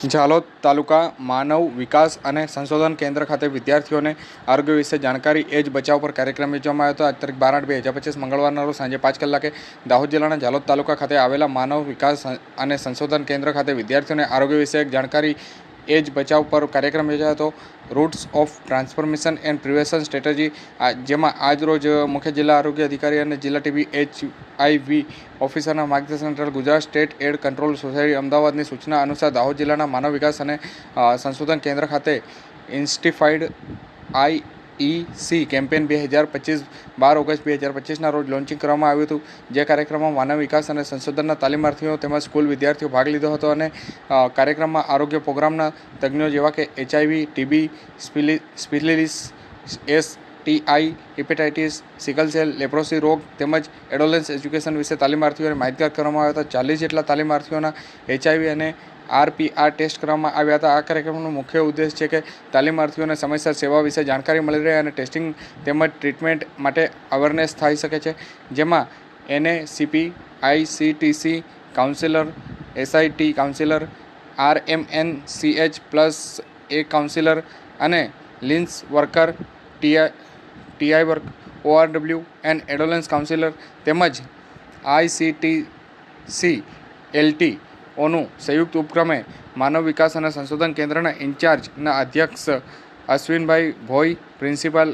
ઝાલોદ તાલુકા માનવ વિકાસ અને સંશોધન કેન્દ્ર ખાતે વિદ્યાર્થીઓને આરોગ્ય વિશે જાણકારી એ જ બચાવ પર કાર્યક્રમ યોજવામાં આવ્યો હતો. આજ તારીખ બાર આઠ બે હજાર પચીસ મંગળવારના રોજ સાંજે પાંચ કલાકે દાહોદ જિલ્લાના ઝાલોદ તાલુકા ખાતે આવેલા માનવ વિકાસ અને સંશોધન કેન્દ્ર ખાતે વિદ્યાર્થીઓને આરોગ્ય વિષયક જાણકારી એ જ બચાવ પર કાર્યક્રમ યોજાયો હતો. Roots of transformation and prevention strategy જેમાં આજ રોજ મુખ્ય જિલ્લા આરોગ્ય અધિકારી અને જિલ્લા ટીબી એચ આઈવી ઓફિસરના માર્ગદર્શન હેઠળ Gujarat state AIDS control society અમદાવાદની સૂચના અનુસાર દાહોદ જિલ્લાના માનવ વિકાસ અને સંશોધન કેન્દ્ર ખાતે ઇન્સ્ટિફાઈડ આઈ ઈ કેમ્પેન બે હજાર પચીસ, બાર ઓગસ્ટ બે હજાર પચીસના રોજ લોન્ચિંગ કરવામાં આવ્યું હતું. જે કાર્યક્રમમાં માનવ વિકાસ અને સંશોધનના તાલીમાર્થીઓ તેમજ સ્કૂલ વિદ્યાર્થીઓ ભાગ લીધો હતો અને કાર્યક્રમમાં આરોગ્ય પ્રોગ્રામના તજ્ઞો જેવા કે HIV TB syphilis STI hepatitis, sickle cell, leprosy રોગ તેમજ એડોલેન્સ એજ્યુકેશન વિશે તાલીમાર્થીઓને માહિતગાર કરવામાં આવ્યા હતા. ચાલીસ જેટલા તાલીમાર્થીઓના એચઆઈવી અને આરપીઆર ટેસ્ટ કરવામાં આવ્યા હતા. આ કાર્યક્રમનો મુખ્ય ઉદ્દેશ છે કે તાલીમાર્થીઓને સમયસર સેવા વિશે જાણકારી મળી રહે અને ટેસ્ટિંગ તેમજ ટ્રીટમેન્ટ માટે અવેરનેસ થઈ શકે છે. જેમાં એને CP ICTC counsellor, SIT counsellor R M N C H plus A counsellor અને links worker, TI TI work, ORW and adolescent counsellor તેમજ આઈસીટીસી, એલટી ઓનું સંયુક્ત ઉપક્રમે માનવ વિકાસ અને સંશોધન કેન્દ્રના ઇન્ચાર્જના અધ્યક્ષ અશ્વિનભાઈ ભોઈ પ્રિન્સિપાલ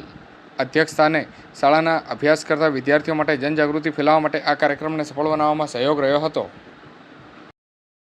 અધ્યક્ષસ્થાને શાળાના અભ્યાસ કરતા વિદ્યાર્થીઓ માટે જનજાગૃતિ ફેલાવવા માટે આ કાર્યક્રમને સફળ બનાવવામાં સહયોગ રહ્યો હતો.